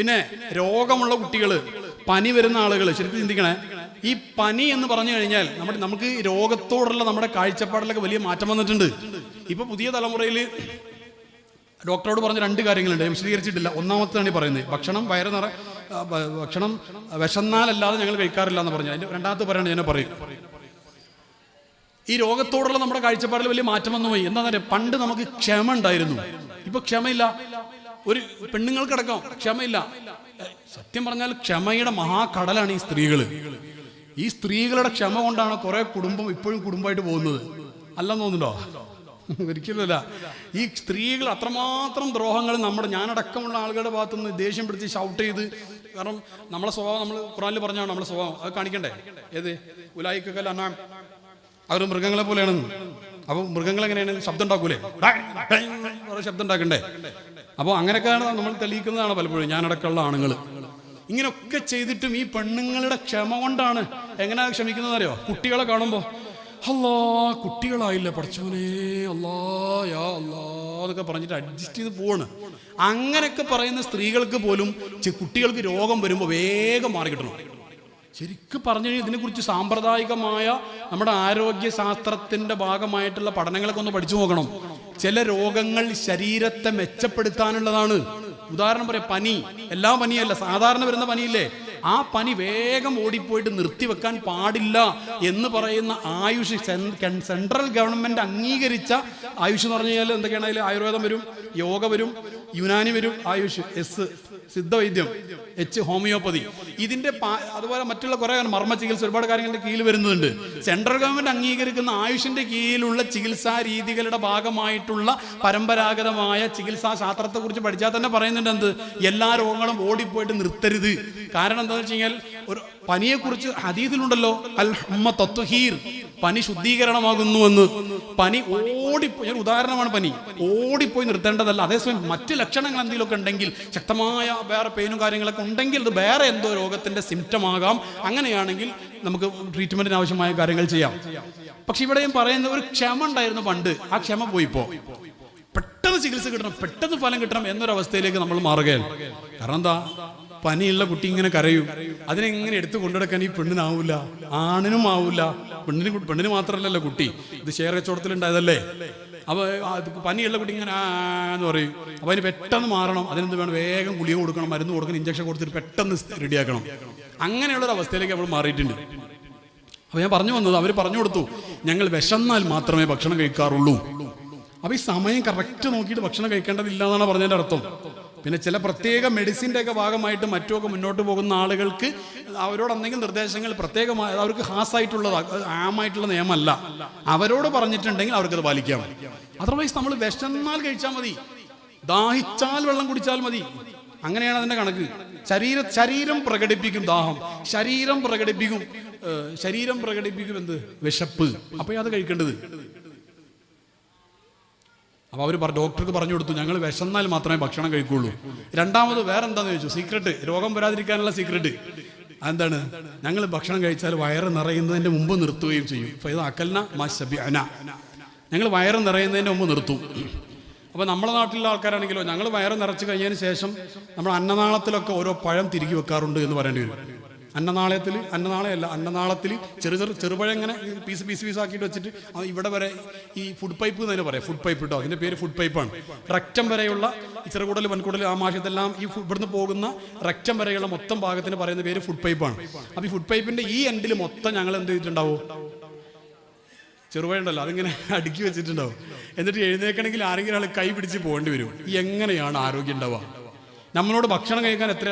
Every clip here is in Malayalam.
പിന്നെ രോഗമുള്ള കുട്ടികൾ പനി വരുന്ന ആളുകൾ ശരിക്കും ചിന്തിക്കണേ. ഈ പനി എന്ന് പറഞ്ഞു കഴിഞ്ഞാൽ നമ്മുടെ നമുക്ക് രോഗത്തോടുള്ള നമ്മുടെ കാഴ്ചപ്പാടിലൊക്കെ വലിയ മാറ്റം വന്നിട്ടുണ്ട്. ഇപ്പൊ പുതിയ തലമുറയിൽ ഡോക്ടറോട് പറഞ്ഞ രണ്ട് കാര്യങ്ങളുണ്ട് ഞാൻ വിശദീകരിച്ചിട്ടില്ല. ഒന്നാമത്താണ് ഈ പറയുന്നത് ഭക്ഷണം വയറ് നിറ ഭക്ഷണം വിശന്നാലല്ലാതെ ഞങ്ങൾ കഴിക്കാറില്ല എന്ന് പറഞ്ഞു. അതിന്റെ രണ്ടാമത്തെ പറയണത് ഞാൻ പറയും ഈ രോഗത്തോടുള്ള നമ്മുടെ കാഴ്ചപ്പാടിൽ വലിയ മാറ്റം വന്നു പോയി എന്താ പറയുക പണ്ട് നമുക്ക് ക്ഷമ ഉണ്ടായിരുന്നു. ഇപ്പൊ ക്ഷമയില്ല. ഒരു പെണ്ണുങ്ങൾക്കടക്കം ക്ഷമയില്ല. സത്യം പറഞ്ഞാൽ ക്ഷമയുടെ മഹാകടലാണ് ഈ സ്ത്രീകൾ ഈ സ്ത്രീകളുടെ ക്ഷമ കൊണ്ടാണ് കുറെ കുടുംബം ഇപ്പോഴും കുടുംബമായിട്ട് പോകുന്നത്. അല്ലെന്ന് തോന്നുന്നുണ്ടോ? ഒരിക്കലുമല്ല ഈ സ്ത്രീകൾ അത്രമാത്രം ദ്രോഹങ്ങൾ നമ്മുടെ ഞാനടക്കമുള്ള ആളുകളുടെ ഭാഗത്തു നിന്ന് ദേഷ്യം പിടിച്ച് ഷൗട്ട് ചെയ്ത് കാരണം നമ്മളെ സ്വഭാവം നമ്മൾ ഖുറാനിൽ പറഞ്ഞാണ് നമ്മളെ സ്വഭാവം. അത് കാണിക്കണ്ടേ? ഏത്? ഉലായിക്കൽ അനാം അവർ മൃഗങ്ങളെ പോലെയാണ് അപ്പോൾ മൃഗങ്ങൾ എങ്ങനെയാണ് ശബ്ദം ഉണ്ടാക്കൂലേ? ശബ്ദം ഉണ്ടാക്കണ്ടേ? അപ്പോൾ അങ്ങനെയൊക്കെയാണ് നമ്മൾ തെളിയിക്കുന്നതാണ് പലപ്പോഴും ഞാനടക്കമുള്ള ആണുങ്ങൾ ഇങ്ങനെയൊക്കെ ചെയ്തിട്ടും ഈ പെണ്ണുങ്ങളുടെ ക്ഷമ കൊണ്ടാണ് എങ്ങനെയാ ക്ഷമിക്കുന്നത് അറിയോ കുട്ടികളെ കാണുമ്പോൾ അല്ലാ കുട്ടികളായില്ല പഠിച്ചവനെ അല്ലാ യാ അല്ലാ എന്നൊക്കെ പറഞ്ഞിട്ട് അഡ്ജസ്റ്റ് ചെയ്ത് പോവാണ്. അങ്ങനെയൊക്കെ പറയുന്ന സ്ത്രീകൾക്ക് പോലും കുട്ടികൾക്ക് രോഗം വരുമ്പോൾ വേഗം മാറി കിട്ടണം. ശരിക്കും പറഞ്ഞു കഴിഞ്ഞാൽ ഇതിനെക്കുറിച്ച് സാമ്പ്രദായികമായ നമ്മുടെ ആരോഗ്യ ശാസ്ത്രത്തിന്റെ ഭാഗമായിട്ടുള്ള പഠനങ്ങളൊക്കെ ഒന്ന് പഠിച്ചു നോക്കണം. ചില രോഗങ്ങൾ ശരീരത്തെ മെച്ചപ്പെടുത്താനുള്ളതാണ്. ഉദാഹരണം പറയാം പനി. എല്ലാ പനിയല്ല സാധാരണ വരുന്ന പനിയില്ലേ? ആ പനി വേഗം ഓടിപ്പോയിട്ട് നിർത്തിവെക്കാൻ പാടില്ല എന്ന് പറയുന്ന ആയുഷ് സെൻട്രൽ ഗവൺമെന്റ് അംഗീകരിച്ച ആയുഷ് എന്ന് പറഞ്ഞു കഴിഞ്ഞാൽ എന്തൊക്കെയാണ് ആയുർവേദം വരും യോഗ വരും യുനാനി വരും ആയുഷ് എസ്. സിദ്ധവൈദ്യം എച്ച് ഹോമിയോപ്പതി. ഇതിന്റെ അതുപോലെ മറ്റുള്ള കുറെ മർമ്മ ചികിത്സ ഒരുപാട് കാര്യങ്ങളുടെ കീഴിൽ വരുന്നുണ്ട്. സെൻട്രൽ ഗവൺമെന്റ് അംഗീകരിക്കുന്ന ആയുഷിന്റെ കീഴിലുള്ള ചികിത്സാ രീതികളുടെ ഭാഗമായിട്ടുള്ള പരമ്പരാഗതമായ ചികിത്സാ ശാസ്ത്രത്തെ കുറിച്ച് പഠിച്ചാൽ തന്നെ പറയുന്നുണ്ട് എന്ത്? എല്ലാ രോഗങ്ങളും ഓടിപ്പോയിട്ട് നിർത്തരുത്. കാരണം എന്താണെന്ന് വെച്ച് കഴിഞ്ഞാൽ ഒരു പനിയെക്കുറിച്ച് ഹദീദിലുണ്ടല്ലോ അൽ ഹമ്മ തത്വഹീർ. പനി ശുദ്ധീകരണമാകുന്നു എന്ന് പനി ഓടിപ്പോയി ഒരു ഉദാഹരണമാണ് പനി. ഓടിപ്പോയി നിർത്തേണ്ടതല്ല. അതേസമയം മറ്റ് ലക്ഷണങ്ങൾ എന്തെങ്കിലുമൊക്കെ ഉണ്ടെങ്കിൽ ശക്തമായ വേറെ പെയിനും കാര്യങ്ങളൊക്കെ ഉണ്ടെങ്കിൽ അത് വേറെ എന്തോ രോഗത്തിന്റെ സിംറ്റം ആകാം. അങ്ങനെയാണെങ്കിൽ നമുക്ക് ട്രീറ്റ്മെന്റിന് ആവശ്യമായ കാര്യങ്ങൾ ചെയ്യാം. പക്ഷെ ഇവിടെയും പറയുന്ന ഒരു ക്ഷമ ഉണ്ടായിരുന്നു പണ്ട്. ആ ക്ഷമ പോയിപ്പോ. പെട്ടെന്ന് ചികിത്സ കിട്ടണം പെട്ടെന്ന് ഫലം കിട്ടണം എന്നൊരവസ്ഥയിലേക്ക് നമ്മൾ മാറുകയാണ്. കാരണം എന്താ? പനിയുള്ള കുട്ടി ഇങ്ങനെ കരയും. അതിനെങ്ങനെ എടുത്തു കൊണ്ടുനടക്കാൻ ഈ പെണ്ണിനാവൂല ആണിനും ആവൂല. പെണ്ണിന് പെണ്ണിന് മാത്രമല്ലല്ലോ കുട്ടി. ഇത് ഷെയർ കച്ചവടത്തിൽ ഉണ്ടായതല്ലേ അപ്പൊ പനിയുള്ള കുട്ടി ഇങ്ങനെ എന്ന് പറയും. അപ്പൊ അതിന് പെട്ടെന്ന് മാറണം. അതിനെന്ത് വേണം? വേഗം ഗുളിക കൊടുക്കണം മരുന്ന് കൊടുക്കണം ഇഞ്ചക്ഷൻ കൊടുത്തിട്ട് പെട്ടെന്ന് റെഡിയാക്കണം. അങ്ങനെയുള്ളൊരു അവസ്ഥയിലേക്ക് നമ്മൾ മാറിയിട്ടുണ്ട്. അപ്പൊ ഞാൻ പറഞ്ഞു വന്നത് അവർ പറഞ്ഞു കൊടുത്തു ഞങ്ങൾ വിശന്നാൽ മാത്രമേ ഭക്ഷണം കഴിക്കാറുള്ളൂ. അപ്പൊ ഈ സമയം കറക്റ്റ് നോക്കിയിട്ട് ഭക്ഷണം കഴിക്കേണ്ടതില്ല എന്നാണ് പറഞ്ഞതിന്റെ അർത്ഥം. പിന്നെ ചില പ്രത്യേക മെഡിസിന്റെ ഒക്കെ ഭാഗമായിട്ട് മറ്റുമൊക്കെ മുന്നോട്ട് പോകുന്ന ആളുകൾക്ക് അവരോട് എന്തെങ്കിലും നിർദ്ദേശങ്ങൾ പ്രത്യേകമായി അവർക്ക് ഹാസായിട്ടുള്ളത് ആമായിട്ടുള്ള നിയമമല്ല അവരോട് പറഞ്ഞിട്ടുണ്ടെങ്കിൽ അവർക്കത് പാലിക്കാം. അതർവൈസ് നമ്മൾ വിശന്നാൽ കഴിച്ചാൽ മതി. ദാഹിച്ചാൽ വെള്ളം കുടിച്ചാൽ മതി. അങ്ങനെയാണ് അതിന്റെ കണക്ക്. ശരീര ശരീരം പ്രകടിപ്പിക്കും ദാഹം. ശരീരം പ്രകടിപ്പിക്കും ശരീരം പ്രകടിപ്പിക്കും എന്ത്? വിശപ്പ്. അപ്പൊ അത് കഴിക്കേണ്ടത്. അപ്പൊ അവർ പറഞ്ഞു ഡോക്ടർക്ക് പറഞ്ഞു കൊടുത്തു ഞങ്ങൾ വിശന്നാൽ മാത്രമേ ഭക്ഷണം കഴിക്കുള്ളൂ. രണ്ടാമത് വേറെ എന്താന്ന് ചോദിച്ചു? സീക്രട്ട് രോഗം വരാതിരിക്കാനുള്ള സീക്രട്ട് എന്താണ് ഞങ്ങൾ ഭക്ഷണം കഴിച്ചാൽ വയറ് നിറയുന്നതിന്റെ മുമ്പ് നിർത്തുകയും ചെയ്യും. അപ്പൊ ഇത് അക്കൽന മശബിഅന ഞങ്ങൾ വയറ് നിറയുന്നതിന്റെ മുമ്പ് നിർത്തും. അപ്പോൾ നമ്മുടെ നാട്ടിലുള്ള ആൾക്കാരാണെങ്കിലോ ഞങ്ങൾ വയറ് നിറച്ച് കഴിഞ്ഞതിന് ശേഷം നമ്മൾ അന്നനാളത്തിലൊക്കെ ഓരോ പഴം തിരികെ വെക്കാറുണ്ട് എന്ന് പറയേണ്ടി വരും. അന്നനാളയത്തിൽ അന്നനാളയല്ല അന്നനാളത്തിൽ ചെറു ചെറു ചെറുപഴങ്ങനെ പീസ് പീസ് പീസ് ആക്കിയിട്ട് വെച്ചിട്ട് ഇവിടെ വരെ ഈ ഫുഡ് പൈപ്പ് എന്ന് തന്നെ പറയാം ഫുഡ് പൈപ്പ് കേട്ടോ അതിന്റെ പേര് ഫുഡ് പൈപ്പാണ് റക്റ്റം വരെയുള്ള ചെറുകൂടൽ വൻകൂടൽ ആ മാഷത്തെല്ലാം ഈ ഇവിടുന്ന് പോകുന്ന റക്റ്റം വരെയുള്ള മൊത്തം ഭാഗത്തിന് പറയുന്ന പേര് ഫുഡ് പൈപ്പാണ് അപ്പോൾ ഈ ഫുഡ് പൈപ്പിന്റെ ഈ എൻഡിൽ മൊത്തം ഞങ്ങൾ എന്ത് ചെയ്തിട്ടുണ്ടാവും? ചെറുപഴുണ്ടല്ലോ അതിങ്ങനെ അടുക്കി വെച്ചിട്ടുണ്ടാവും. എന്നിട്ട് എഴുന്നേക്കണമെങ്കിൽ ആരെങ്കിലും ആൾ കൈ പിടിച്ച് പോകേണ്ടി വരും. എങ്ങനെയാണ് ആരോഗ്യം ഉണ്ടാവുക? നമ്മളോട് ഭക്ഷണം കഴിക്കാൻ എത്ര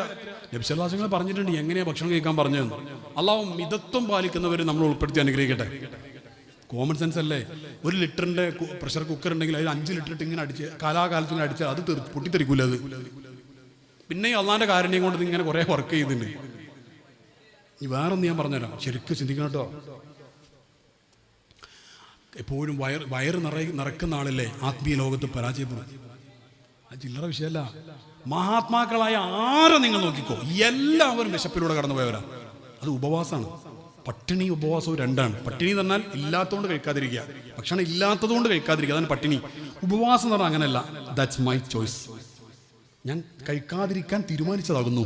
ലഭിച്ചവാസങ്ങൾ പറഞ്ഞിട്ടുണ്ട് എങ്ങനെയാ ഭക്ഷണം കഴിക്കാൻ പറഞ്ഞതെന്ന്? അള്ളാഹു മിതത്വം പാലിക്കുന്നവർ നമ്മൾ ഉൾപ്പെടുത്തി അനുഗ്രഹിക്കട്ടെ. കോമൺ സെൻസ് അല്ലേ? ഒരു ലിറ്ററിന്റെ പ്രഷർ കുക്കർ ഉണ്ടെങ്കിൽ അതിൽ അഞ്ച് ലിറ്റർ ഇട്ട് ഇങ്ങനെ അടിച്ച് കാലാകാലത്തിന് അടിച്ചാൽ അത് തെറി- പൊട്ടിത്തെറിക്കൂല അത്. പിന്നെ അള്ളാന്റെ കാരുണ്യം കൊണ്ട് ഇങ്ങനെ കുറെ വർക്ക് ചെയ്തിട്ടുണ്ട് ഈ വേറൊന്ന് ഞാൻ പറഞ്ഞുതരാം. ശരിക്കും ചിന്തിക്കണം കേട്ടോ. എപ്പോഴും വയർ വയറ് നിറ നിറക്കുന്ന ആളല്ലേ? ആത്മീയ ലോകത്ത് പരാജയപ്പെടും. അത് ചില്ലറ വിഷയമല്ല. മഹാത്മാക്കളായ ആരെ നിങ്ങൾ നോക്കിക്കോ? എല്ലാവരും വിശപ്പിലൂടെ കടന്നു പോയവരാ അത് ഉപവാസമാണ്. പട്ടിണി ഉപവാസവും രണ്ടാണ്. പട്ടിണി എന്ന് പറഞ്ഞാൽ ഇല്ലാത്തതുകൊണ്ട് കഴിക്കാതിരിക്കുക. ഭക്ഷണം ഇല്ലാത്തതുകൊണ്ട് കഴിക്കാതിരിക്കുക. അതാണ് പട്ടിണി. ഉപവാസം എന്ന് പറഞ്ഞാൽ അങ്ങനെയല്ല. ദാറ്റ്സ് മൈ ചോയ്സ് ഞാൻ കഴിക്കാതിരിക്കാൻ തീരുമാനിച്ചതാകുന്നു.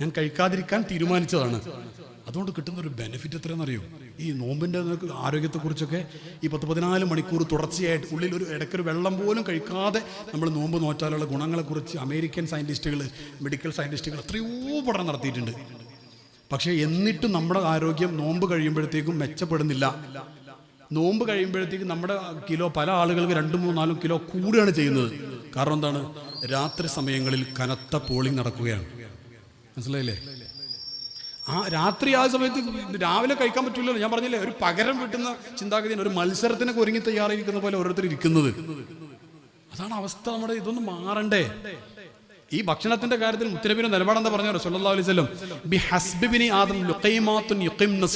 ഞാൻ കഴിക്കാതിരിക്കാൻ തീരുമാനിച്ചതാണ്. അതുകൊണ്ട് കിട്ടുന്ന ഒരു ബെനിഫിറ്റ് എത്രയെന്നറിയോ ഈ നോമ്പിന്റെ ആരോഗ്യത്തെക്കുറിച്ചൊക്കെ ഈ പത്ത് പതിനാല് മണിക്കൂർ തുടർച്ചയായിട്ട് ഉള്ളിൽ ഒരു ഇടയ്ക്കൊരു വെള്ളം പോലും കഴിക്കാതെ നമ്മൾ നോമ്പ് നോറ്റാലുള്ള ഗുണങ്ങളെക്കുറിച്ച് അമേരിക്കൻ സയന്റിസ്റ്റുകൾ മെഡിക്കൽ സയന്റിസ്റ്റുകൾ എത്രയോ പഠനം നടത്തിയിട്ടുണ്ട്. പക്ഷേ എന്നിട്ടും നമ്മുടെ ആരോഗ്യം നോമ്പ് കഴിയുമ്പോഴത്തേക്കും മെച്ചപ്പെടുന്നില്ല. നോമ്പ് കഴിയുമ്പോഴത്തേക്കും നമ്മുടെ കിലോ പല ആളുകൾക്ക് രണ്ടും മൂന്നാലും കിലോ കൂടുകയാണ് ചെയ്യുന്നത്. കാരണം എന്താണ്? രാത്രി സമയങ്ങളിൽ കനത്ത പോളിംഗ് നടക്കുകയാണ്. മനസ്സിലായില്ലേ? ആ രാത്രി ആ സമയത്ത് രാവിലെ കഴിക്കാൻ പറ്റില്ലല്ലോ. ഞാൻ പറഞ്ഞില്ലേ ഒരു പകരം വിട്ടുന്ന ചിന്താഗതിയാണ് ഒരു മത്സരത്തിനൊക്കെ ഒരുങ്ങി തയ്യാറായിരിക്കുന്ന പോലെ ഓരോരുത്തർ ഇരിക്കുന്നത്. അതാണ് അവസ്ഥ നമ്മുടെ ഇതൊന്നും മാറണ്ടേ. ഈ ഭക്ഷണത്തിന്റെ കാര്യത്തിൽ മുത്തരബിന്റെ നിലപാടെന്താ പറഞ്ഞു റസൂലുള്ളാഹി അലൈഹി വസല്ലം ബി ഹസ്ബിബിനി യുഖിംന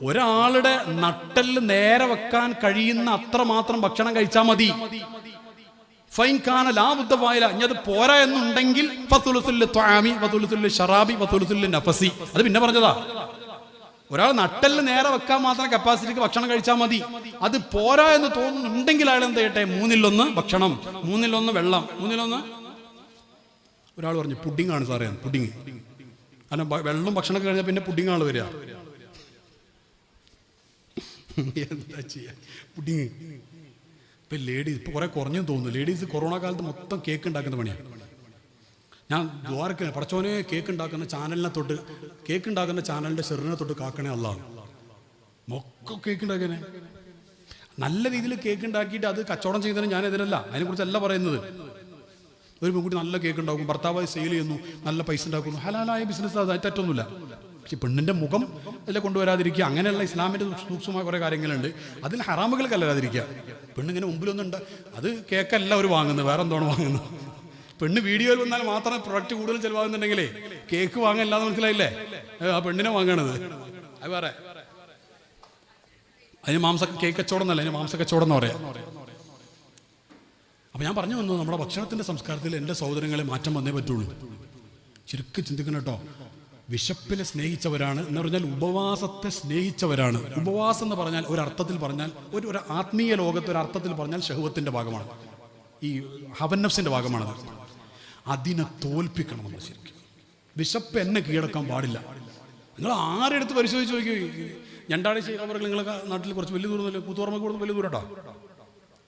ഒരാളുടെ നട്ടൽ നേരെ വെക്കാൻ കഴിയുന്ന അത്ര മാത്രം ഭക്ഷണം കഴിച്ചാൽ മതി. ഫൈൻ കാന ലാബുദ്ധമായില്ല ഇനി അത് പോരാ എന്നുണ്ടെങ്കിൽ ത്വാമി ഷറാബി നഫസി. അത് പിന്നെ പറഞ്ഞതാ. ഒരാൾ നട്ടലിന് നേരെ വെക്കാൻ മാത്രം കപ്പാസിറ്റിക്ക് ഭക്ഷണം കഴിച്ചാൽ മതി. അത് പോരാ എന്ന് തോന്നുന്നുണ്ടെങ്കിൽ അയാൾ എന്ത് ചെയ്യട്ടെ? മൂന്നിലൊന്ന് ഭക്ഷണം മൂന്നിലൊന്ന് വെള്ളം മൂന്നിലൊന്ന് ഒരാൾ പറഞ്ഞു പുഡിംഗ് ആണ് സാറേ പുഡിംഗ് അല്ല വെള്ളം ഭക്ഷണം കഴിഞ്ഞാൽ പിന്നെ പുഡിംഗ് ആണ് വരിക. എന്താ ചെയ്യാ? പുഡിംഗ് ഇപ്പൊ ലേഡീസ് ഇപ്പൊ കുറെ കുറഞ്ഞു തോന്നുന്നു. ലേഡീസ് കൊറോണ കാലത്ത് മൊത്തം കേക്ക് ഉണ്ടാക്കുന്ന പണിയാണ് ഞാൻ ദ്വാരക്ക് പടച്ചോനെ കേക്ക് ഉണ്ടാക്കുന്ന ചാനലിനെ തൊട്ട് കേക്ക് ഉണ്ടാക്കുന്ന ചാനലിന്റെ ഷെറിനെ തൊട്ട് കാക്കണേ അല്ല മൊക്കെ കേക്ക് ഉണ്ടാക്കണേ. നല്ല രീതിയിൽ കേക്ക് ഉണ്ടാക്കിയിട്ട് അത് കച്ചവടം ചെയ്തതിന് ഞാൻ എതിരല്ല. അതിനെക്കുറിച്ചല്ല പറയുന്നത്. ഒരു പെൺകുട്ടി നല്ല കേക്ക് ഉണ്ടാക്കും ഭർത്താവായി സെയിൽ ചെയ്യുന്നു നല്ല പൈസ ഉണ്ടാക്കുന്നു. ഹലാലായ ബിസിനസ് അത് തെറ്റൊന്നുമില്ല പക്ഷെ പെണ്ണിന്റെ മുഖം അതിൽ കൊണ്ടുവരാതിരിക്കുക? അങ്ങനെയുള്ള ഇസ്ലാമിന്റെ സൂക്ഷ്മമായ കുറേ കാര്യങ്ങളുണ്ട്. അതിൽ ഹറാമുകൾ കലരാതിരിക്കുക പെണ്ണിങ്ങനെ മുമ്പിലൊന്നും ഉണ്ട് അത് കേക്കല്ല അവർ വാങ്ങുന്നത്. വേറെ എന്താണ് വാങ്ങുന്നത്? പെണ്ണ് വീഡിയോയിൽ വന്നാൽ മാത്രമേ പ്രൊഡക്റ്റ് കൂടുതൽ ചിലവാകുന്നുണ്ടെങ്കിലേ കേക്ക് വാങ്ങല്ലാന്ന് മനസ്സിലായില്ലേ? ആ പെണ്ണിനെ വാങ്ങണത്. അത് വേറെ. അതിന് മാംസ കേക്ക് കച്ചവടം എന്നല്ല അതിന് മാംസ കച്ചവടം എന്ന് പറയാം. അപ്പൊ ഞാൻ പറഞ്ഞു വന്നു നമ്മുടെ ഭക്ഷണത്തിന്റെ സംസ്കാരത്തിൽ എന്റെ സഹോദരങ്ങളെ മാറ്റം വന്നേ പറ്റുള്ളൂ. ശരിക്കും ചിന്തിക്കണം കേട്ടോ. വിശപ്പിനെ സ്നേഹിച്ചവരാണ് എന്ന് പറഞ്ഞാൽ ഉപവാസത്തെ സ്നേഹിച്ചവരാണ്. ഉപവാസം എന്ന് പറഞ്ഞാൽ ഒരർത്ഥത്തിൽ പറഞ്ഞാൽ ഒരു ഒരു ആത്മീയ ലോകത്ത് ഒരു അർത്ഥത്തിൽ പറഞ്ഞാൽ ഷഹുവത്തിന്റെ ഭാഗമാണ്. ഈ ഹവന്നഫ്സിന്റെ ഭാഗമാണ് അതിനെ തോൽപ്പിക്കണം നമ്മൾ ശരിക്കും. വിശപ്പ് എന്നെ കീഴടക്കാൻ പാടില്ല. നിങ്ങൾ ആരെടുത്ത് പരിശോധിച്ച് നോക്കി? ഞണ്ടാടി ശേഖർ നിങ്ങളൊക്കെ നാട്ടിൽ കുറച്ച് വലിയ ദൂരം കൂത്തുപറമ്പ് കൂടുതൽ വലിയ ദൂരട്ടോ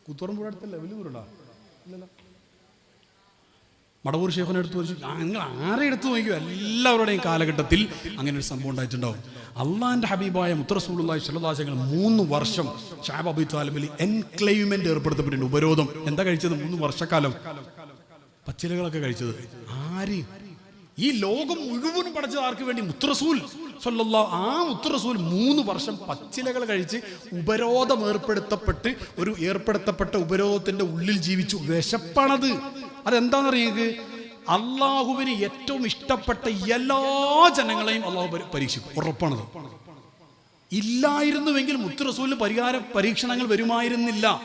കൂത്തുപറമ്പ് അടുത്തല്ല? വലിയ ദൂരട്ടോ ഇല്ലല്ലോ. മടവൂർ ഷേഖിനെ എടുത്ത് വെച്ചു നിങ്ങൾ ആരെ എടുത്തു നോക്കിയോ? എല്ലാവരുടെയും കാലഘട്ടത്തിൽ അങ്ങനെ ഒരു സംഭവം ഉണ്ടായിട്ടുണ്ടാവും. അള്ളാഹിന്റെ ഹബീബായ മുത്തറസൂലുള്ളാഹി ശിലദാശങ്ങൾ മൂന്ന് വർഷം ഷാബ് അബി താലിബിൽ എൻക്ലൈവ്മെന്റ് ഏർപ്പെടുത്തപ്പെട്ടിട്ടുണ്ട്. ഉപരോധം. എന്താ കഴിച്ചത്? മൂന്ന് വർഷക്കാലം. പച്ചിലകളൊക്കെ കഴിച്ചത്. ആര്? ഈ ലോകം മുഴുവനും പഠിച്ചത് ആർക്ക് വേണ്ടി? മുത്തറസൂൽ. സൊല്ലല്ലോ ആ മുത്തറസൂൽ മൂന്ന് വർഷം പച്ചിലകൾ കഴിച്ച് ഉപരോധം ഏർപ്പെടുത്തപ്പെട്ട് ഒരു ഏർപ്പെടുത്തപ്പെട്ട ഉപരോധത്തിന്റെ ഉള്ളിൽ ജീവിച്ചു. വിശപ്പാണത്. അതെന്താണെന്നറിയത് അള്ളാഹുവിന് ഏറ്റവും ഇഷ്ടപ്പെട്ട എല്ലാ ജനങ്ങളെയും അള്ളാഹു പരി- പരീക്ഷിക്കും. ഉറപ്പാണത്. ഇല്ലായിരുന്നുവെങ്കിൽ മുത്തുറസൂലിന് പരിഹാര പരീക്ഷണങ്ങൾ വരുമായിരുന്നില്ല.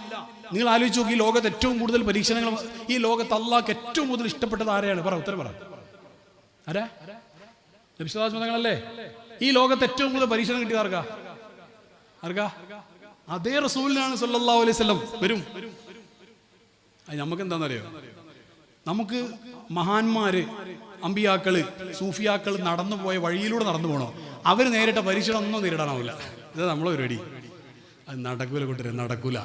നിങ്ങൾ ആലോചിച്ച് നോക്കി ഈ ലോകത്ത് ഏറ്റവും കൂടുതൽ പരീക്ഷണങ്ങൾ ഈ ലോകത്ത് അള്ളാഹ്ക്ക് ഏറ്റവും കൂടുതൽ ഇഷ്ടപ്പെട്ടത് ആരെയാണ്? പറ ഉത്തരം പറ. ആരാ? വിശ്വാസമതങ്ങളല്ലേ ഈ ലോകത്ത് ഏറ്റവും കൂടുതൽ പരീക്ഷണം കിട്ടിയത് ആർക്കാ? ആർക്കാ? അതേ റസൂലിനാണ് സല്ലാ അലൈഹി വസല്ലം. വരും. നമുക്ക് എന്താണെന്നറിയോ നമുക്ക് മഹാന്മാര് അമ്പിയാക്കൾ സൂഫിയാക്കൾ നടന്നു പോയ വഴിയിലൂടെ നടന്നു പോകണോ അവർ നേരിട്ട പരീക്ഷണം ഒന്നും നേരിടാനാവില്ല. ഇത് നമ്മളെ പരിപാടി അത് നടക്കൂല കൂട്ടരെ നടക്കൂല.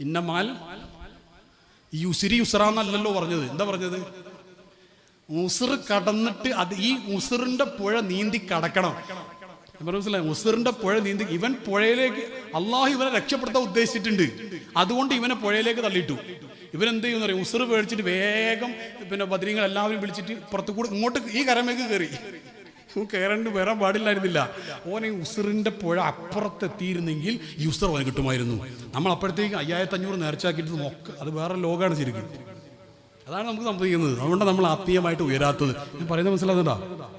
ഇന്നമാൽ ഉസിരി ഉസറാന്നല്ലല്ലോ പറഞ്ഞത്. എന്താ പറഞ്ഞത്? ഉസിർ കടന്നിട്ട് അത് ഈ ഉസിറിന്റെ പുഴ നീന്തി കടക്കണം. മനസ്സിലായി? പുഴ നീന്തി ഇവൻ പുഴയിലേക്ക് അള്ളാഹു ഇവനെ രക്ഷപ്പെടുത്താൻ ഉദ്ദേശിച്ചിട്ടുണ്ട്. അതുകൊണ്ട് ഇവനെ പുഴയിലേക്ക് തള്ളിയിട്ടു. ഇവരെന്ത് ചെയ്യുന്ന പറയും ഉസിർ പേടിച്ചിട്ട് വേഗം പിന്നെ ബദ്രീങ്ങൾ എല്ലാവരും വിളിച്ചിട്ട് പുറത്തു കൂടെ ഇങ്ങോട്ട് ഈ കരമേക്ക് കയറി കയറണ്ട് വരാൻ പാടില്ലായിരുന്നില്ല. ഓനെ ഉസിറിന്റെ പുഴ അപ്പുറത്തെത്തിയിരുന്നെങ്കിൽ ഈ ഉസർ ഓനെ കിട്ടുമായിരുന്നു. നമ്മൾ അപ്പോഴത്തേക്ക് അയ്യായിരത്തി അഞ്ഞൂറ് നേർച്ചാക്കിയിട്ട് മൊക്ക അത് വേറെ ലോകമാണ് ശരിക്കും. അതാണ് നമുക്ക് സംഭവിക്കുന്നത്. അതുകൊണ്ട് നമ്മൾ ആത്മീയമായിട്ട് ഉയരാത്തത്. ഞാൻ പറയുന്നത് മനസ്സിലാകുന്നുണ്ടോ?